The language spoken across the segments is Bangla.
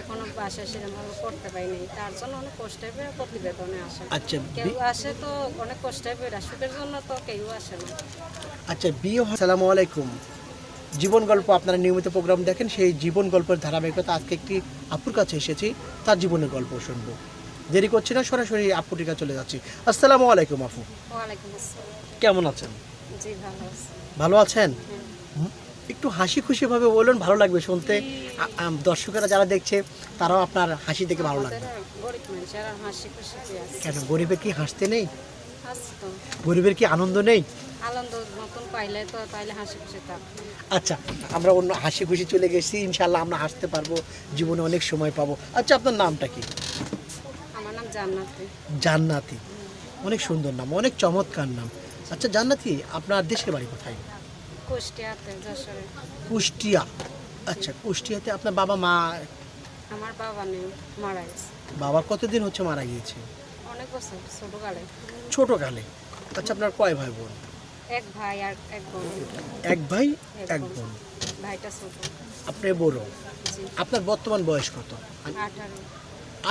এখনও বাসা সেরকমভাবে করতে পারিনি। তার জন্য অনেক কষ্টে পেয়ে প্রতিবেদনে আসে। আচ্ছা কেউ আসে তো অনেক কষ্টে পেয়ে সুখের জন্য তো কেউ আসে না। আচ্ছা বিয়ে হয়- সালামু আলাইকুম। জীবন গল্প আপনারা নিয়মিত প্রোগ্রাম দেখেন সেই জীবন গল্পের ধারাবাহিকতা। আজকে একটি আপুর কাছে এসেছি তার জীবনের গল্প শুনব। দেরি করছি না সরাসরি আপুটির কাছে চলে যাচ্ছি। আসসালামু আলাইকুম আপু। ওয়ালাইকুম আসসালাম। কেমন আছেন? জি ভালো আছে। ভালো আছেন? হুম, একটু হাসি খুশিভাবে বলুন ভালো লাগবে শুনতে। দর্শকেরা যারা দেখছে তারাও আপনার হাসি দেখে ভালো লাগবে। কেন গরিবের কি হাসতে নেই? গরিবের কি আনন্দ নেই? আচ্ছা আমরা অন্য হাসি খুশি চলে গেছি ইনশাল্লাহ আমরা হাসতে পারব জীবনে অনেক সময় পাবো। আচ্ছা আপনার নামটা কি? আমার নাম জান্নাতি। জান্নাতি। অনেক সুন্দর নাম অনেক চমৎকার নাম। আচ্ছা জান্নাতি আপনার দেশের বাড়ি কোথায়? কুষ্টিয়াতে যশোরে। কুষ্টিয়া। আচ্ছা কুষ্টিয়াতে আপনার বাবা মা? আমার বাবা নেই মারা গেছে। বাবা কতদিন হচ্ছে মারা গিয়েছে? অনেক বছর ছোটকালে। ছোটকালে। আচ্ছা আপনার কয় ভাই বোন এক ভাই আর এক বোন। এক ভাই এক। বোন। ভাইটা ছোট। আপনি বড়? আপনার বর্তমান বয়স কত? আঠারো।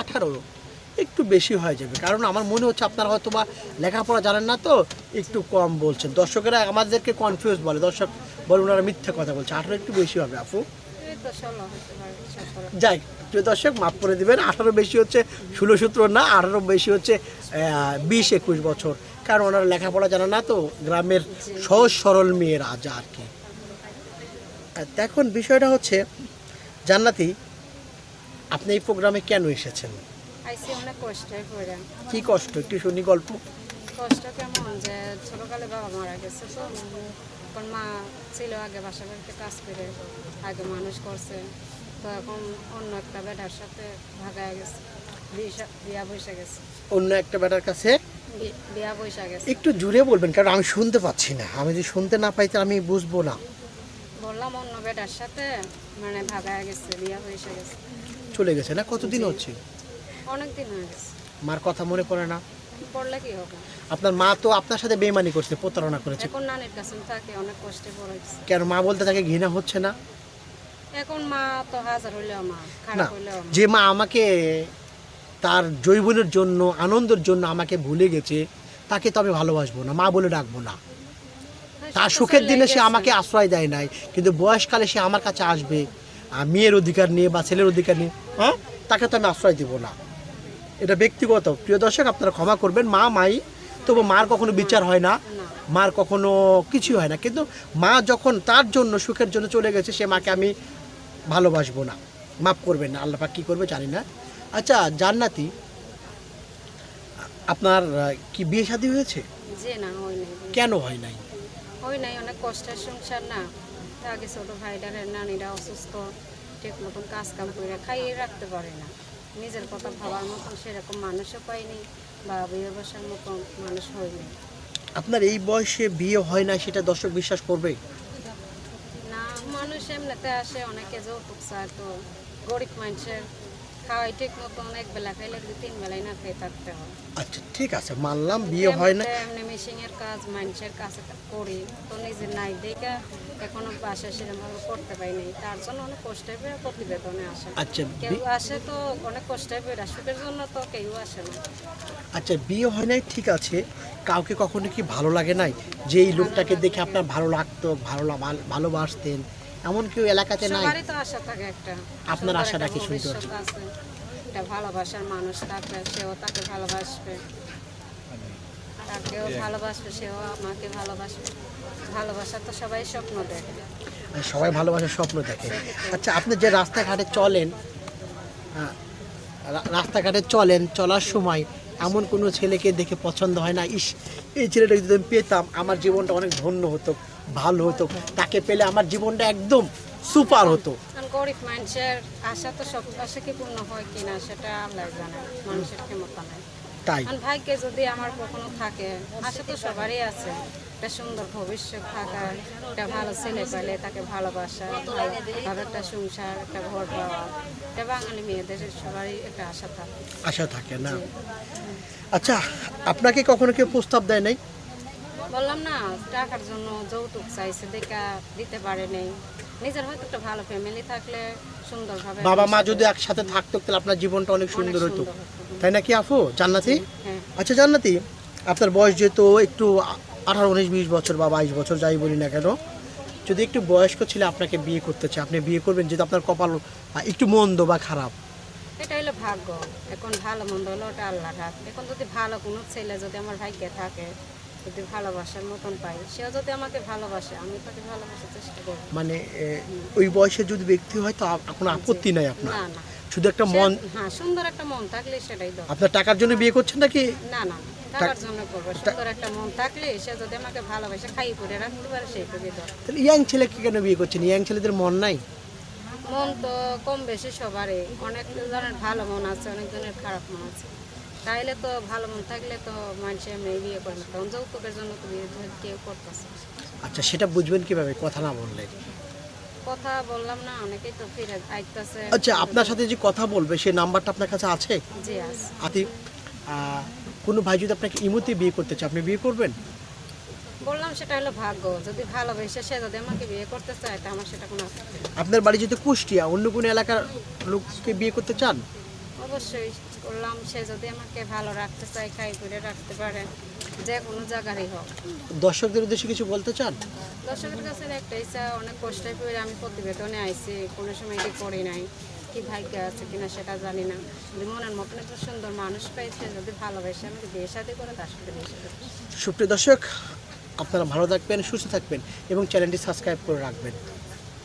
আঠারো? একটু বেশি হয়ে যাবে। কারণ আমার মনে হচ্ছে আপনারা হয়তো বা লেখাপড়া জানেন না তো, একটু কম বলছেন। দর্শকেরা আমাদেরকে কনফিউজ বলে। দর্শক বলে ওনারা মিথ্যা কথা বলছে। আঠারো একটু বেশি হবে, আপু। যাই, প্রিয় দর্শক, মাফ করে দিবেন। আঠারো বেশি হচ্ছে ষোলো সূত্র না, আঠারো বেশি হচ্ছে বিশ একুশ বছর। কারণ ওনারা লেখাপড়া জানে না তো, গ্রামের সহজ সরল মেয়েরা যা আর কি। এখন বিষয়টা হচ্ছে, জান্নাতি, আপনি এই প্রোগ্রামে কেন এসেছেন? আইসি অনেক কষ্টে পড়ে কি কষ্ট? একটু শুনি গল্প। কষ্ট কেমন যে ছোটকালে বাবা মারা গেছে তো এখন মা ছিল আগে বাসা বাড়িতে কাজ করে আগে মানুষ করছে তো এখন অন্য একটা বেটার সাথে ভাগায় গেছে বিয়া- বৈশা গেছে। অন্য একটা ব্যাটার কাছে? বিয়া বৈশা গেছে। একটু জুড়ে বলবেন কারণ আমি শুনতে পাচ্ছি না। আমি যদি শুনতে না পাই তাহলে আমি বুঝব না। বললাম অন্য বেটার সাথে মানে ভাগায় গেছে বিয়া বৈশা গেছে। চলে গেছে না? কতদিন হচ্ছে? অনেক দিন হয়ে গেছে। মার কথা মনে পড়ে না? পড়লে কি হবে? আপনার মা তো আপনার সাথে বেমানি করছে প্রতারণা করেছে। এখন নানির কাছে থাকে অনেক কষ্টে পড়েছে কেন মা বলতে তাকে ঘৃণা হচ্ছে না? এখন মা তো হাজার হইলেও মা খারাপ হইলেও যে মা আমাকে তার জৈবনের জন্য আনন্দের জন্য আমাকে ভুলে গেছে তাকে তো আমি ভালোবাসবো না মা বলে ডাকবো না। তার সুখের দিনে সে আমাকে আশ্রয় দেয় নাই কিন্তু বয়সকালে সে আমার কাছে আসবে আর মেয়ের অধিকার নিয়ে বা ছেলের অধিকার নিয়ে হ্যাঁ? তাকে তো আমি আশ্রয় দিব না। এটা ব্যক্তিগত। প্রিয় দর্শক আপনারা ক্ষমা করবেন। মা মাই তবু মার কখনো বিচার হয় না। মার কখনো কিছু হয় না। কিন্তু মা যখন তার জন্য সুখের জন্য চলে গেছে সে মাকে আমি ভালোবাসবো না। মাফ করবেন না। আল্লাহ পাক কী করবে জানি না। আচ্ছা জান্নাতি আপনার কি বিয়ে শাদী হয়েছে? যে না হয় নাই। কেন হয় নাই? হয় নাই অনেক কষ্টের সংসার না। আগে ছোট ভাইটারের নানিরা অসুস্থ ঠিক মতন কাজ কাম করে খাইয়ে রাখতে পারে না। নিজের কথা ভাবার মতন সেরকম মানুষও পাইনি বা বিয়ে বসার মতন মানুষ হয়নি। আপনার এই বয়সে বিয়ে হয় না সেটা দর্শক বিশ্বাস করবে? না মানুষ এমনিতে আসে অনেকে যৌতুক চায় তো গরিব মানুষের খাওয়াই ঠিক মতন এক বেলা খাইলে দুই তিন বেলায় না খেয়ে থাকতে হয়। আচ্ছা ঠিক আছে মানলাম বিয়ে হয় না এমনি মেশিনের কাজ মানুষের কাছে করি তো নিজে নাই দেখে এখনও বাসা সেরকমভাবে করতে পারিনি তার জন্য অনেক কষ্টে পেয়ে প্রতিবেদনে আসে। আচ্ছা কেউ আসে তো অনেক কষ্টে পেয়ে সুখের জন্য তো কেউ আসে না। আচ্ছা বিয়ে হয় নাই ঠিক আছে। কাউকে কখনো কি ভালো লাগে নাই? যে এই লোকটাকে দেখে আপনার ভালো লাগতো ভালো- ভালোবাসতেন এমন কেউ এলাকাতে নাই। সবারই তো আশা থাকে একটা। আপনার আশাটা কি শুনতে আছে। একটা ভালোবাসার মানুষ থাকলে সেও তাকে ভালোবাসবে। তাকেও ভালোবাসবে সেও আমাকে ভালোবাসবে। ভালোবাসা তো সবাই স্বপ্ন দেখে। আর সবাই ভালোবাসার স্বপ্ন দেখে। আচ্ছা আপনি যে রাস্তাঘাটে চলেন আহ, রাস্তাঘাটে চলেন চলার সময় এমন কোনো ছেলেকে দেখে পছন্দ হয় না? ইস এই ছেলেটাকে যদি আমি পেতাম আমার জীবনটা অনেক ধন্য হতো। ভালো হতো। তাকে পেলে আমার জীবনটা একদম সুপার হতো। গরিব মানুষের আশা তো সব আশা কি পূর্ণ হয় কিনা সেটা আল্লাহ জানে মানুষের ক্ষমতা নাই। তাই। কারণ ভাগ্যে যদি আমার কখনো থাকে আশা তো সবারই আছে একটা সুন্দর ভবিষ্যৎ একটা ভালো ছেলে পেলে তাকে ভালোবাসা ভালো একটা সংসার একটা ঘর পাওয়া এটা বাঙালি মেয়েদের সবারই একটা আশা থাকে। আশা থাকে না। আচ্ছা আপনাকে কখনো কেউ প্রস্তাব দেয় নাই? বললাম না টাকার জন্য যৌতুক চাইছে দেখা দিতে পারে নেই। নিজের হয়তো একটা ভালো ফ্যামিলি থাকলে সুন্দরভাবে বাবা মা যদি একসাথে থাকতো তাহলে আপনার জীবনটা অনেক সুন্দর হতো। তাই নাকি আফু? জান্নাতি? হ্যাঁ। আচ্ছা জান্নাতি আপনার বয়স যেহেতু একটু আঠারো উনিশ বিশ বছর বা বাইশ বছর যাই বলি না কেন যদি একটু বয়স্ক ছেলে আপনাকে বিয়ে করতে চায় আপনি বিয়ে করবেন যেহেতু আপনার কপাল একটু মন্দ বা খারাপ। এটা হলো ভাগ্য। এখন ভালো মন্দ হলো ওটা আল্লাহ এখন যদি ভালো কোনো ছেলে যদি আমার ভাগ্যে থাকে যদি ভালোবাসার মতন পাই সেও যদি আমাকে ভালোবাসে আমি তাকে ভালোবাসার চেষ্টা করব। মানে ওই বয়সে যদি ব্যক্তি হয় তো কোনো আপত্তি নাই আপনার? না না। শুধু একটা মন হ্যাঁ সুন্দর একটা মন থাকলে সেটাই দরকার। আপনার টাকার জন্য বিয়ে করছেন নাকি? না না না, টাকার জন্য করব। সুন্দর একটা মন থাকলে সে যদি আমাকে ভালোবাসে খাই করে রাখতে পারে সেইটুকুই দরকার। তাহলে ইয়াং ছেলেকে কেন বিয়ে করছেন? ইয়াং ছেলেদের মন নাই? মন তো কম বেশি সবারই। অনেক জনের ভালো মন আছে অনেক জনের খারাপ মন আছে। তাইলে তো ভালো মন থাকলে তো মানুষ এমনি বিয়ে করে না। তখন যৌতুকের জন্য তো বিয়ে কেউ করতেছে আচ্ছা সেটা বুঝবেন কীভাবে? কথা না বললে। কথা বললাম না অনেকেই তো ফিরে আইতেছে। আচ্ছা আপনার সাথে যে কথা বলবে সেই নাম্বারটা আপনার কাছে আছে? জি আছে। আতি কোনো ভাই যদি আপনাকে ইমুতে বিয়ে করতে চায় আপনি বিয়ে করবেন? বললাম সেটা হলো ভাগ্য। যদি ভালোবেসে সে যদি আমাকে বিয়ে করতে চায় তা আমার সেটা কোনো আপনার বাড়ি যদি কুষ্টিয়া অন্য কোনো এলাকার লোককে বিয়ে করতে চান? অবশ্যই। করলাম সে যদি আমাকে ভালো রাখতে চায় খাই করে রাখতে পারে যে কোনো জায়গারই হোক। দর্শকদের উদ্দেশ্যে কিছু বলতে চান? দর্শকের কাছে একটা ইচ্ছা অনেক কষ্টে করে আমি প্রতিবেদনে আইছি কোনো সময় কি করি নাই কি ভাগ্য আছে কিনা সেটা জানি না। যদি মনের মতন একটা সুন্দর মানুষ পেয়েছে যদি ভালোবাসে আমাকে বিয়ে সাথে করে তার সাথে বিয়ে সাথে সুপ্রিয় দর্শক আপনারা ভালো থাকবেন সুস্থ থাকবেন এবং চ্যানেলটি সাবস্ক্রাইব করে রাখবেন।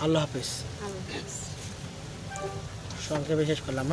আল্লাহ হাফিজ। আল্লাহ হাফেজ। সংক্ষেপে শেষ করলাম।